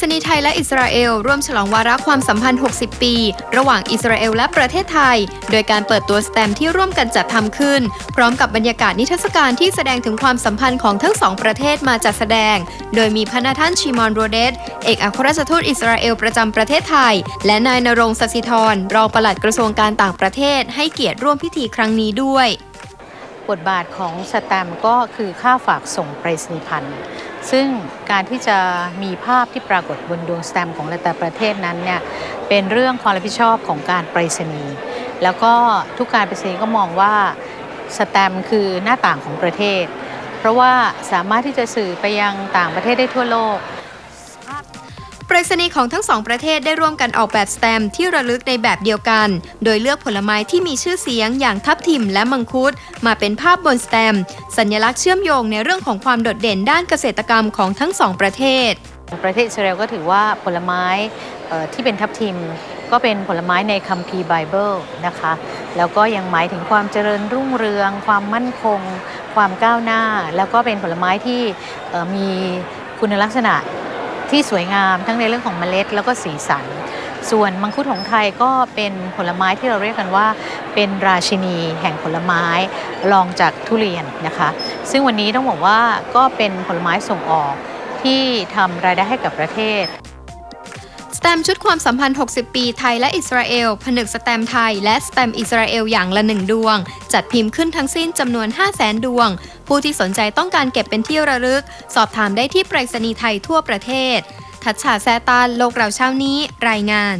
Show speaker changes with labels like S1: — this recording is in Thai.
S1: ษณีย์ไทยและอิสราเอล ร่วมฉลองวาระความสัมพันธ์ 60 ปี ระหว่างอิสราเอลและประเทศไทย โดยการเปิดตัวสแตมที่ร่วมกันจัดทำขึ้น พร้อมกับบรรยากาศนิทรรศการที่แสดงถึงความสัมพันธ์ของทั้งสองประเทศมาจัดแสดง โดยมีพระนาท่านชิมอนโรเดสเอกอัครราชทูตอิสราเอลประจำประเทศไทย และนายนรงค์สศิธรรองปลัดกระทรวงการต่างประเทศให้เกียรติร่วมพิธีครั้งนี้ด้วย
S2: บทบาทของสแตมก็คือค่าฝากส่งไปรษณียพันธ์ซึ่งการที่จะมีภาพที่ปรากฏบนดวงสแตมของแต่ละประเทศนั้นเนี่ยเป็นเรื่องความรับผิดชอบของการไปรษณีย์แล้วก็ทุกการไปรษณีย์ก็มองว่าสแตมคือหน้าต่างของประเทศ เพราะว่าสามารถที่จะสื่อไปยังต่างประเทศได้ทั่วโลก
S1: รษณีย์ของทั้งสองประเทศได้ร่วมกันออกแบบสแตมที่ระลึกในแบบเดียวกัน โดยเลือกผลไม้ที่มีชื่อเสียงอย่างทับทิมและมังคุด มาเป็นภาพบนสแตมสัญลักษณ์เชื่อมโยงในเรื่องของความโดดเด่นด้านเกษตรกรรมของทั้งสองประเทศ
S2: ประเทศอิสราเอลก็ถือว่าผลไม้ที่เป็นทับทิมก็เป็นผลไม้ในคัมภีร์ไบเบิลนะคะ แล้วก็ยังหมายถึงความเจริญรุ่งเรือง ความมั่นคง ความก้าวหน้า แล้วก็เป็นผลไม้ที่มีคุณลักษณะ ที่สวยงามทั้งในเรื่องของเมล็ดแล้วก็สีสัน ส่วนมังคุดของไทยก็เป็นผลไม้ที่เราเรียกกันว่า เป็นราชินีแห่งผลไม้รองจากทุเรียนนะคะ ซึ่งวันนี้ต้องบอกว่าก็เป็นผลไม้ส่งออกที่ทำรายได้ให้กับประเทศ
S1: แตมชุดความสัมพันธ์ 60 ปีไทยและอิสราเอล ผนึกสแตมไทย และสแตมอิสราเอลอย่างละหนึ่งดวง จัดพิมพ์ขึ้นทั้งสิ้นจำนวน 5 0 0แสนดวง ผู้ที่สนใจต้องการเก็บเป็นที่ระลึก สอบถามได้ที่ไปรษณีย์ไทยทั่วประเทศ ทัชชาแซตานโลกเราเช้านี้ รายงาน